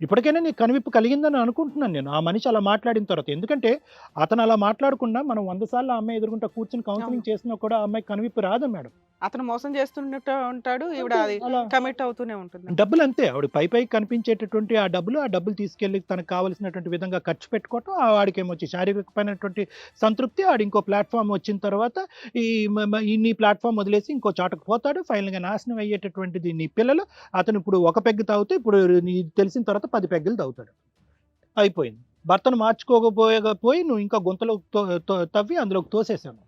ఇప్పటికైనా నీకు కనువిప్పు కలిగిందని అనుకుంటున్నాను నేను. ఆ మనిషి అలా మాట్లాడిన తర్వాత. ఎందుకంటే అతను అలా మాట్లాడకుండా మనం వంద సార్లు ఆ అమ్మాయి ఎదుర్కొంటే కూర్చొని కౌన్సిలింగ్ చేసినా కూడా ఆ అమ్మాయి కనువిప్పు రాదు మేడం. అతను మోసం చేస్తున్నట్టు ఉంటాడు ఈవిడ అది అలా కమిట్ అవుతూనే ఉంటుంది. డబ్బులు అంతే. ఆవిడ పై పై కనిపించేటటువంటి ఆ డబ్బులు ఆ డబ్బులు తీసుకెళ్ళి తనకు కావాల్సినటువంటి విధంగా ఖర్చు పెట్టుకోవటం ఆ వాడికి ఏమొచ్చి శారీరకమైనటువంటి సంతృప్తి ఆడు ఇంకో ప్లాట్ఫామ్ వచ్చిన తర్వాత ఈ మ- మ- ఈ నీ ప్లాట్ఫామ్ వదిలేసి ఇంకో చాటకు పోతాడు. ఫైనల్గా నాశనం అయ్యేటటువంటిది నీ పిల్లలు. అతను ఇప్పుడు ఒక పెగ్గు తాగుతూ ఇప్పుడు తెలిసిన తర్వాత పది పెగ్గులు తాగుతాడు. అయిపోయింది. భర్తను మార్చుకోకపోయకపోయి నువ్వు ఇంకా గుంతలో తో- తవ్వి అందులోకి తోసేసాను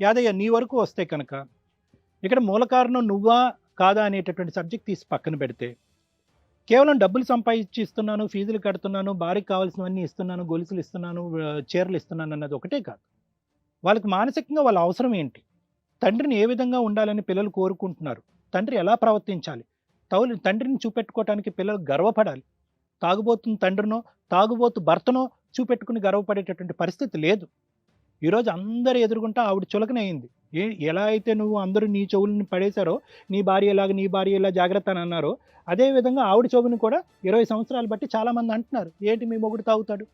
యాదయ్య నీ వరకు వస్తే కనుక ఇక్కడ మూల కారణం నువ్వా కాదా అనేటటువంటి సబ్జెక్ట్ తీసి పక్కన పెడితే కేవలం డబ్బులు సంపాదించి ఇస్తున్నాను ఫీజులు కడుతున్నాను భార్యకి కావాల్సినవన్నీ ఇస్తున్నాను గొలుసులు ఇస్తున్నాను చీరలు ఇస్తున్నాను అన్నది ఒకటే కాదు. వాళ్ళకి మానసికంగా వాళ్ళ అవసరం ఏంటి? తండ్రిని ఏ విధంగా ఉండాలని పిల్లలు కోరుకుంటున్నారు? తండ్రి ఎలా ప్రవర్తించాలి? తౌలి తండ్రిని చూపెట్టుకోవటానికి పిల్లలు గర్వపడాలి. తాగుబోతున్న తండ్రినో తాగుబోతు భర్తనో చూపెట్టుకుని గర్వపడేటటువంటి పరిస్థితి లేదు. ఈరోజు అందరు ఎదుర్కొంటా ఆవిడ చులకనయింది ఏ ఎలా అయితే నువ్వు అందరూ నీ చెవులను పడేశారో నీ భార్య ఎలాగ నీ భార్య ఎలా జాగ్రత్త అని అన్నారో అదే విధంగా ఆవిడ చెవుని కూడా ఇరవై సంవత్సరాలు బట్టి చాలామంది అంటున్నారు. ఏంటి మీ మొగుడు తాగుతాడు?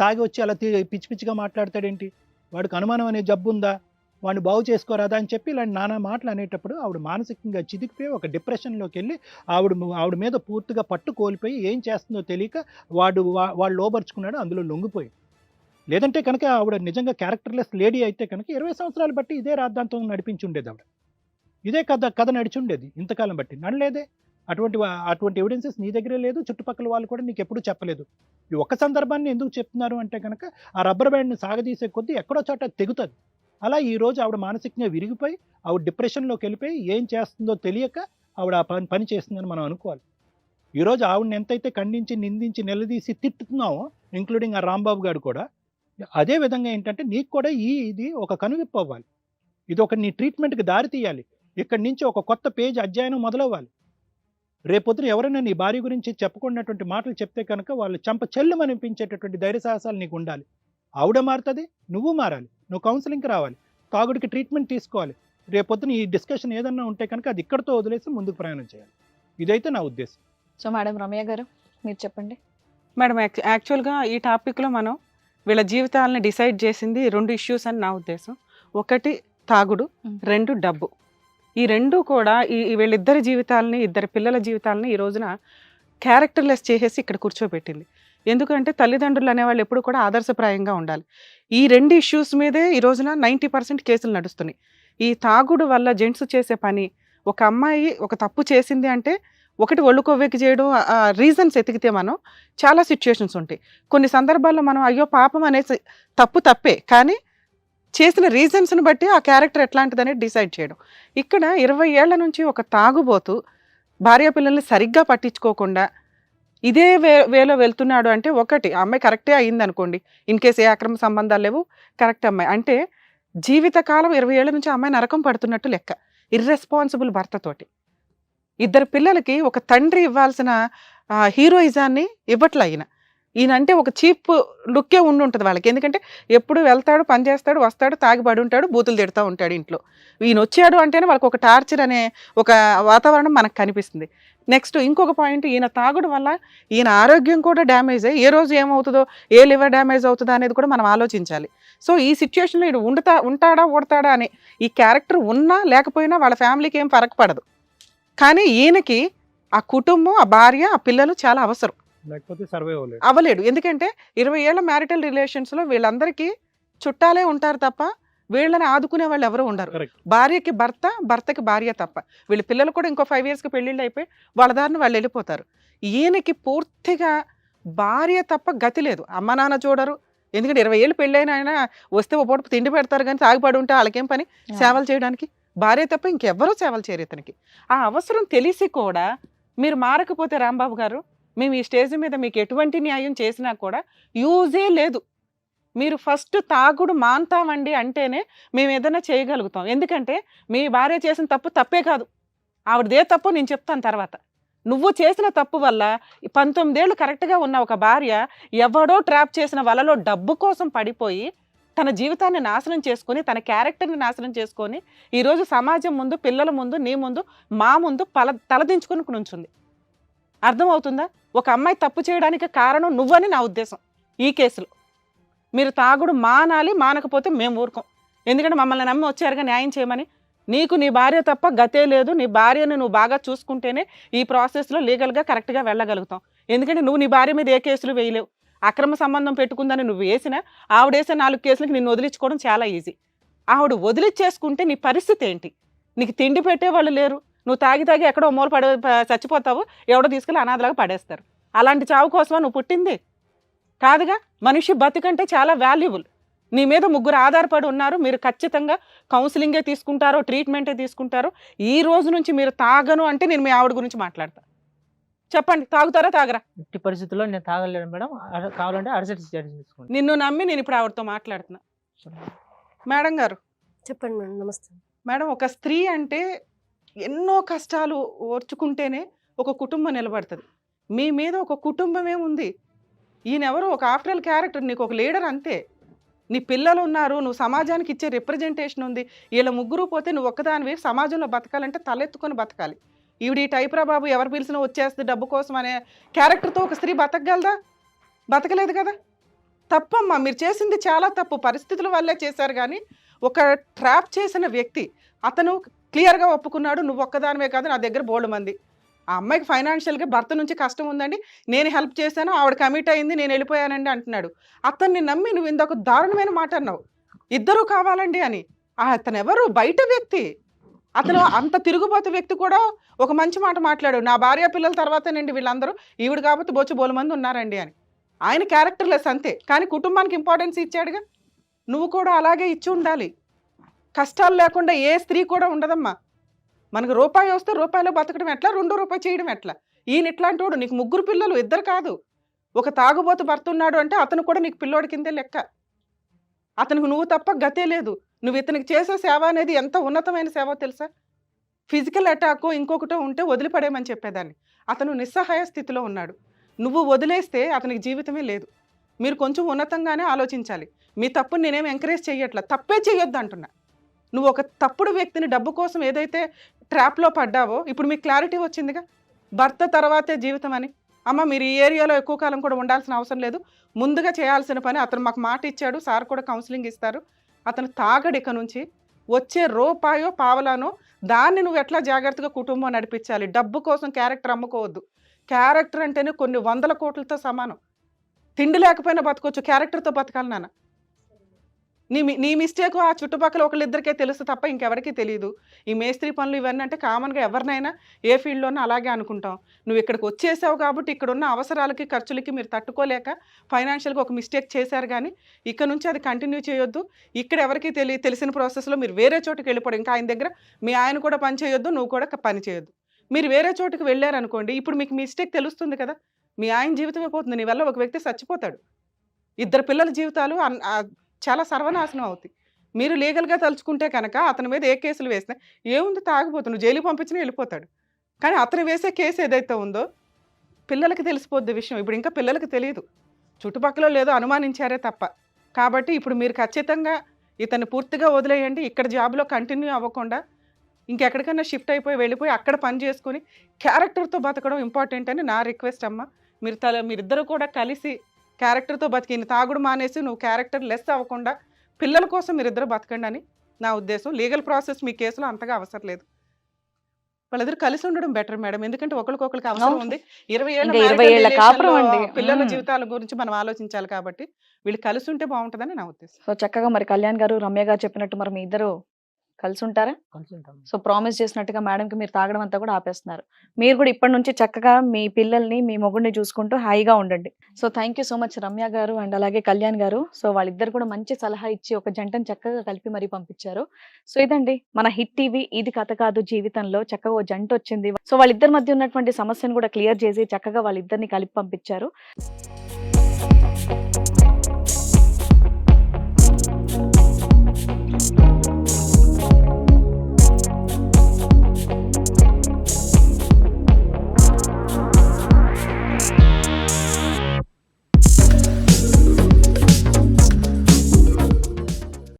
తాగి వచ్చి అలా తీ- పిచ్చి పిచ్చిగా మాట్లాడతాడేంటి? వాడికి అనుమానం అనే జబ్బు ఉందా? వాడిని బాగు చేసుకోరాదా అని చెప్పి ఇలాంటి నానా మాటలు అనేటప్పుడు ఆవిడ మానసికంగా చిదికిపోయి ఒక డిప్రెషన్లోకి వెళ్ళి ఆవిడ ఆవిడ మీద పూర్తిగా పట్టు కోల్పోయి ఏం చేస్తుందో తెలియక వాడు వా- వాడు లోబర్చుకున్నాడు అందులో లొంగిపోయి. లేదంటే కనుక ఆవిడ నిజంగా క్యారెక్టర్లెస్ లేడీ అయితే కనుక ఇరవై సంవత్సరాలు బట్టి ఇదే రాద్ధాంతం నడిపించి ఉండేది ఆవిడ. ఇదే కథ కథ నడిచి ఉండేది ఇంతకాలం బట్టి. నడలేదే. అటువంటి అటువంటి ఎవిడెన్సెస్ నీ దగ్గరే లేదు చుట్టుపక్కల వాళ్ళు కూడా నీకు ఎప్పుడూ చెప్పలేదు. ఈ ఒక్క సందర్భాన్ని ఎందుకు చెప్తున్నారు అంటే కనుక ఆ రబ్బర్ బ్యాండ్ని సాగదీసే కొద్దీ ఎక్కడో చోట తెగుతుంది. అలా ఈరోజు ఆవిడ మానసికంగా విరిగిపోయి ఆవిడ డిప్రెషన్లోకి వెళ్ళిపోయి ఏం చేస్తుందో తెలియక ఆవిడ ఆ పని పని చేస్తుందని మనం అనుకోవాలి. ఈరోజు ఆవిడని ఎంతైతే ఖండించి నిందించి నిలదీసి తిట్టుతున్నామో ఇంక్లూడింగ్ ఆ రాంబాబు గారు కూడా అదే విధంగా ఏంటంటే నీకు కూడా ఈ ఇది ఒక కనువిప్పు అవ్వాలి. ఇది ఒక నీ ట్రీట్మెంట్కి దారి తీయాలి. ఇక్కడి నుంచి ఒక కొత్త పేజ్ అధ్యయనం మొదలవ్వాలి. రేపొద్దున ఎవరైనా నీ భార్య గురించి చెప్పుకున్నటువంటి మాటలు చెప్తే కనుక వాళ్ళు చంప చెల్లుమనిపించేటటువంటి ధైర్య సాహసాలు నీకు ఉండాలి. ఆవిడ మారుతుంది నువ్వు మారాలి. నువ్వు కౌన్సిలింగ్కి రావాలి. తాగుడికి ట్రీట్మెంట్ తీసుకోవాలి. రేపొద్దున ఈ డిస్కషన్ ఏదన్నా ఉంటే కనుక అది ఇక్కడితో వదిలేసి ముందుకు ప్రయాణం చేయాలి. ఇదైతే నా ఉద్దేశం. సో మేడం రమ్య గారు మీరు చెప్పండి. మేడం యాక్- యాక్చువల్గా ఈ టాపిక్లో మనం వీళ్ళ జీవితాలను డిసైడ్ చేసింది రెండు ఇష్యూస్ అని నా ఉద్దేశం. ఒకటి తాగుడు. రెండు డబ్బు. ఈ రెండు కూడా ఈ ఈ వీళ్ళిద్దరి జీవితాలని ఇద్దరి పిల్లల జీవితాలని ఈ రోజున క్యారెక్టర్లెస్ చేసేసి ఇక్కడ కూర్చోబెట్టింది. ఎందుకంటే తల్లిదండ్రులు అనేవాళ్ళు ఎప్పుడు కూడా ఆదర్శప్రాయంగా ఉండాలి. ఈ రెండు ఇష్యూస్ మీదే ఈ రోజున నైంటీ పర్సెంట్ కేసులు నడుస్తున్నాయి. ఈ తాగుడు వల్ల జెంట్స్ చేసే పని ఒక అమ్మాయి ఒక తప్పు చేసింది అంటే ఒకటి ఒళ్ళు కొవ్వెక్కి చేయడం రీజన్స్ ఎతికితే మనం చాలా సిచ్యుయేషన్స్ ఉంటాయి. కొన్ని సందర్భాల్లో మనం అయ్యో పాపం అనేసి తప్పు తప్పే కానీ చేసిన రీజన్స్ని బట్టి ఆ క్యారెక్టర్ ఎట్లాంటిదని డిసైడ్ చేయడం. ఇక్కడ ఇరవై ఏళ్ళ నుంచి ఒక తాగుబోతు భార్య పిల్లల్ని సరిగ్గా పట్టించుకోకుండా ఇదే వే వేలో వెళ్తున్నాడు అంటే ఒకటి ఆ అమ్మాయి కరెక్టే అయింది అనుకోండి ఇన్ కేసు ఏ అక్రమ సంబంధాలు లేవు కరెక్ట్ అమ్మాయి. అంటే జీవితకాలం ఇరవై ఏళ్ళ నుంచి అమ్మాయి నరకం పడుతున్నట్టు లెక్క. ఇర్రెస్పాన్సిబుల్ భర్తతోటి. ఇద్దరు పిల్లలకి ఒక తండ్రి ఇవ్వాల్సిన హీరోయిజాన్ని ఇవ్వట్లయిన ఈయన అంటే ఒక చీప్ లుక్కే ఉండి ఉంటుంది వాళ్ళకి. ఎందుకంటే ఎప్పుడు వెళ్తాడు పని చేస్తాడు వస్తాడు తాగిబడి ఉంటాడు బూతులు తిడుతూ ఉంటాడు ఇంట్లో. ఈయన వచ్చాడు అంటేనే వాళ్ళకి ఒక టార్చర్ అనే ఒక వాతావరణం మనకు కనిపిస్తుంది. నెక్స్ట్ ఇంకొక పాయింట్ ఈయన తాగుడు వల్ల ఈయన ఆరోగ్యం కూడా డ్యామేజ్ అయ్యి ఏ రోజు ఏమవుతుందో ఏ లివర్ డ్యామేజ్ అవుతుందో అనేది కూడా మనం ఆలోచించాలి. సో ఈ సిచ్యువేషన్లో ఈయన ఉండుతా ఉంటాడా ఓడతాడా అని ఈ క్యారెక్టర్ ఉన్నా లేకపోయినా వాళ్ళ ఫ్యామిలీకి ఏం పడదు. కానీ ఈయనకి ఆ కుటుంబం ఆ భార్య ఆ పిల్లలు చాలా అవసరం. లేకపోతే సర్వే అవ్వలేడు ఎందుకంటే ఇరవై ఏళ్ళ మ్యారిటల్ రిలేషన్స్లో వీళ్ళందరికీ చుట్టాలే ఉంటారు తప్ప వీళ్ళని ఆదుకునే వాళ్ళు ఎవరు ఉండరు. కరెక్ట్. భార్యకి భర్త భర్తకి భార్య తప్ప. వీళ్ళ పిల్లలు కూడా ఇంకో ఫైవ్ ఇయర్స్కి పెళ్ళిళ్ళు అయిపోయి వాళ్ళ దారిని వాళ్ళు వెళ్ళిపోతారు. ఈయనకి పూర్తిగా భార్య తప్ప గతి లేదు. అమ్మ నాన్న చూడరు. ఎందుకంటే ఇరవై ఏళ్ళు పెళ్ళైన ఆయన వస్తే ఒక పూట తిండి పెడతారు కానీ తాగిపడి ఉంటే వాళ్ళకేం పని? సేవలు చేయడానికి. భార్య తప్ప ఇంకెవ్వరూ సేవలు చేయరు ఇతనికి. ఆ అవసరం తెలిసి కూడా మీరు మారకపోతే రాంబాబు గారు మేము ఈ స్టేజ్ మీద మీకు ఎటువంటి న్యాయం చేసినా కూడా యూజే లేదు. మీరు ఫస్ట్ తాగుడు మాన్తామండి అంటేనే మేము ఏదైనా చేయగలుగుతాం. ఎందుకంటే మీ భార్య చేసిన తప్పు తప్పే కాదు. ఆవిడదే తప్పు నేను చెప్తాను తర్వాత. నువ్వు చేసిన తప్పు వల్ల పంతొమ్మిదేళ్ళు కరెక్ట్గా ఉన్న ఒక భార్య ఎవడో ట్రాప్ చేసిన వలలో డబ్బు కోసం పడిపోయి తన జీవితాన్ని నాశనం చేసుకొని తన క్యారెక్టర్ని నాశనం చేసుకొని ఈరోజు సమాజం ముందు పిల్లల ముందు నీ ముందు మా ముందు పల తలదించుకుని నుంచుంది. అర్థమవుతుందా? ఒక అమ్మాయి తప్పు చేయడానికి కారణం నువ్వని నా ఉద్దేశం. ఈ కేసులో. మీరు తాగుడు మానాలి మానకపోతే మేము ఊరుకోం. ఎందుకంటే మమ్మల్ని నమ్మి వచ్చారుగా న్యాయం చేయమని. నీకు నీ భార్య తప్ప గతే లేదు. నీ భార్యను నువ్వు బాగా చూసుకుంటేనే ఈ ప్రాసెస్లో లీగల్గా కరెక్ట్గా వెళ్ళగలుగుతాం. ఎందుకంటే నువ్వు నీ భార్య మీద ఏ కేసులు వేయలేవు. అక్రమ సంబంధం పెట్టుకుందని నువ్వు వేసినా ఆవిడేసే నాలుగు కేసులకి నిన్ను వదిలించుకోవడం చాలా ఈజీ. ఆవిడ వదిలిచ్చేసుకుంటే నీ పరిస్థితి ఏంటి? నీకు తిండి పెట్టేవాళ్ళు లేరు. నువ్వు తాగి తాగి ఎక్కడో మూల పడే చచ్చిపోతావు ఎవడో తీసుకెళ్ళి అనాథలాగా పడేస్తారు. అలాంటి చావు కోసమా నువ్వు పుట్టింది? కాదుగా మనిషి బతికంటే చాలా వాల్యుబుల్ నీ మీద ముగ్గురు ఆధారపడి ఉన్నారు మీరు ఖచ్చితంగా కౌన్సిలింగే తీసుకుంటారో ట్రీట్మెంటే తీసుకుంటారో ఈ రోజు నుంచి మీరు తాగను అంటే నేను మీ ఆవిడ గురించి మాట్లాడతా. చెప్పండి తాగుతారా తాగరా? ఎట్టి పరిస్థితుల్లో నేను తాగలేను మేడం. కావాలంటే అరసటి తీసుకోండి. నిన్ను నమ్మి నేను ఇప్పుడు ఆవిడతో మాట్లాడుతున్నా. మేడం గారు. చెప్పండి మేడం నమస్తే. మేడం ఒక స్త్రీ అంటే ఎన్నో కష్టాలు ఓర్చుకుంటేనే ఒక కుటుంబం నిలబడుతుంది. మీ మీద ఒక కుటుంబమే ఉంది ఈయన ఎవరు ఒక ఆఫ్టర్ క్యారెక్టర్ నీకు ఒక లీడర్ అంతే. నీ పిల్లలు ఉన్నారు నువ్వు సమాజానికి ఇచ్చే రిప్రజెంటేషన్ ఉంది. వీళ్ళ ముగ్గురు పోతే నువ్వు ఒక్కదానివి సమాజంలో బతకాలంటే తలెత్తుకొని బతకాలి. ఈవిడ ఈ టైప్రా బాబు ఎవరు పిలిచినా వచ్చేస్తుంది డబ్బు కోసం అనే క్యారెక్టర్తో ఒక స్త్రీ బతకగలదా? బతకలేదు కదా? తప్పమ్మా మీరు చేసింది చాలా తప్పు. పరిస్థితుల వల్లే చేశారు కానీ ఒక ట్రాప్ చేసిన వ్యక్తి అతను క్లియర్గా ఒప్పుకున్నాడు నువ్వు ఒక్కదానివే కాదు నా దగ్గర బోల్డ్ మంది. ఆ అమ్మాయికి ఫైనాన్షియల్గా భర్త నుంచి కష్టం ఉందండి. నేను హెల్ప్ చేశాను ఆవిడ కమిట్ అయింది నేను వెళ్ళిపోయానండి అంటున్నాడు. అతన్ని నమ్మి నువ్వు ఇందాక దారుణమైన మాట అన్నావు. ఇద్దరు కావాలండి అని. ఆ అతను ఎవరు బయట వ్యక్తి. అతను అంత తిరుగుబోతు వ్యక్తి కూడా ఒక మంచి మాట మాట్లాడు నా భార్య పిల్లల తర్వాతేనండి వీళ్ళందరూ ఈవిడ కాబట్టి బొచ్చు బోలు మంది ఉన్నారండి అని. ఆయన క్యారెక్టర్లెస్ అంతే. కానీ కుటుంబానికి ఇంపార్టెన్స్ ఇచ్చాడుగా. నువ్వు కూడా అలాగే ఇచ్చి ఉండాలి. కష్టాలు లేకుండా ఏ స్త్రీ కూడా ఉండదమ్మా. మనకు రూపాయి వస్తే రూపాయిలో బతకడం ఎట్లా? రెండో రూపాయి చేయడం ఎట్లా? ఈయన ఇట్లాంటి వాడు. నీకు ముగ్గురు పిల్లలు ఇద్దరు కాదు. ఒక తాగుబోతు భర్త ఉన్నాడు అంటే అతను కూడా నీకు పిల్లోడి కిందే లెక్క. అతనికి నువ్వు తప్ప గతే లేదు. నువ్వు ఇతనికి చేసే సేవ అనేది ఎంత ఉన్నతమైన సేవ తెలుసా? ఫిజికల్ అటాక్ ఇంకొకటో ఉంటే వదిలిపడేమని చెప్పేదాన్ని. అతను నిస్సహాయ స్థితిలో ఉన్నాడు. నువ్వు వదిలేస్తే అతనికి జీవితమే లేదు. మీరు కొంచెం ఉన్నతంగానే ఆలోచించాలి. మీ తప్పుని నేనేం ఎంకరేజ్ చేయట్లా తప్పే చేయొద్దు అంటున్నా నువ్వు ఒక తప్పుడు వ్యక్తిని డబ్బు కోసం ఏదైతే ట్రాప్లో పడ్డావో ఇప్పుడు మీకు క్లారిటీ వచ్చిందిగా? భర్త తర్వాతే జీవితం అని. అమ్మ మీరు ఈ ఏరియాలో ఎక్కువ కాలం కూడా ఉండాల్సిన అవసరం లేదు. ముందుగా చేయాల్సిన పని అతను మాకు మాట ఇచ్చాడు సార్ కూడా కౌన్సిలింగ్ ఇస్తారు. అతను తాగడు ఇక నుంచి. వచ్చే రూపాయో పావలానో దాన్ని నువ్వు ఎట్లా జాగ్రత్తగా కుటుంబం నడిపించాలి? డబ్బు కోసం క్యారెక్టర్ అమ్ముకోవద్దు. క్యారెక్టర్ అంటేనే కొన్ని వందల కోట్లతో సమానం. తిండి లేకపోయినా బతకొచ్చు క్యారెక్టర్తో బతకాలి నాన్న. నీ నీ మిస్టేక్ ఆ చుట్టుపక్కల ఒకళ్ళిద్దరికే తెలుసు తప్ప ఇంకెవరికీ తెలియదు ఈ మేస్త్రి పనులు ఇవన్నీ అంటే కామన్గా ఎవరినైనా ఏ ఫీల్డ్లోనూ అలాగే అనుకుంటాం. నువ్వు ఇక్కడికి వచ్చేసావు కాబట్టి ఇక్కడ ఉన్న అవసరాలకి ఖర్చులకి మీరు తట్టుకోలేక ఫైనాన్షియల్గా ఒక మిస్టేక్ చేశారు కానీ ఇక్కడ నుంచి అది కంటిన్యూ చేయొద్దు. ఇక్కడ ఎవరికి తెలియ తెలిసిన ప్రాసెస్లో మీరు వేరే చోటుకి వెళ్ళిపోవడం ఇంకా ఆయన దగ్గర మీ ఆయన కూడా పని చేయొద్దు నువ్వు కూడా పని చేయొద్దు. మీరు వేరే చోటుకి వెళ్ళారనుకోండి ఇప్పుడు మీకు మిస్టేక్ తెలుస్తుంది కదా మీ ఆయన జీవితమే పోతుంది నీ వల్ల ఒక వ్యక్తి చచ్చిపోతాడు. ఇద్దరు పిల్లల జీవితాలు అన్- చాలా సర్వనాశనం అవుతాయి మీరు లీగల్గా తలుచుకుంటే కనుక అతని మీద ఏ కేసులు వేసినా ఏముంది తాగిపోతుంది జైలుకి పంపించినా వెళ్ళిపోతాడు. కానీ అతను వేసే కేసు ఏదైతే ఉందో పిల్లలకి తెలిసిపోద్ది విషయం. ఇప్పుడు ఇంకా పిల్లలకి తెలియదు చుట్టుపక్కల లేదో అనుమానించారే తప్ప. కాబట్టి ఇప్పుడు మీరు ఖచ్చితంగా ఇతను పూర్తిగా వదిలేయండి. ఇక్కడ జాబ్లో కంటిన్యూ అవ్వకుండా ఇంకెక్కడికైనా షిఫ్ట్ అయిపోయి వెళ్ళిపోయి అక్కడ పని చేసుకుని క్యారెక్టర్తో బతకడం ఇంపార్టెంట్ అని నా రిక్వెస్ట్ అమ్మ. మీరు తల మీరిద్దరూ కూడా కలిసి క్యారెక్టర్తో బతికి ఈయన తాగుడు మానేసి నువ్వు క్యారెక్టర్ లెస్ అవ్వకుండా పిల్లల కోసం మీరిద్దరు బతకండి అని నా ఉద్దేశం లీగల్ ప్రాసెస్ మీ కేసులో అంతగా అవసరం లేదు వాళ్ళిద్దరు కలిసి ఉండడం బెటర్ మేడం ఎందుకంటే ఒకరికొకరికి అవసరం. ఉంది ఇరవై ఏళ్ళ. పిల్లల. జీవితాల గురించి మనం ఆలోచించాలి కాబట్టి వీళ్ళు కలిసి ఉంటే బాగుంటుందని నా ఉద్దేశం సో చక్కగా మరి కళ్యాణ్ గారు రమ్య గారు చెప్పినట్టు మరి మీ ఇద్దరు కలిసి ఉంటారా కలిసి ఉంటాం సో ప్రామిస్ చేసినట్టుగా మేడం కి మీరు తాగడం అంతా కూడా ఆపేస్తున్నారు. మీరు కూడా ఇప్పటి నుంచి చక్కగా మీ పిల్లల్ని మీ మొగుడిని చూసుకుంటూ హాయిగా ఉండండి. So thank you so much Ramya గారు అండ్ అలాగే కళ్యాణ్ గారు. సో వాళ్ళిద్దరు కూడా మంచి సలహా ఇచ్చి ఒక జంటను చక్కగా కలిపి మరీ పంపించారు. సో ఇదండి మన హిట్ టీవీ ఇది కథ కాదు జీవితంలో. చక్కగా ఓ జంట వచ్చింది. సో వాళ్ళిద్దరి మధ్య ఉన్నటువంటి సమస్యను కూడా క్లియర్ చేసి చక్కగా వాళ్ళిద్దరిని కలిపి పంపించారు.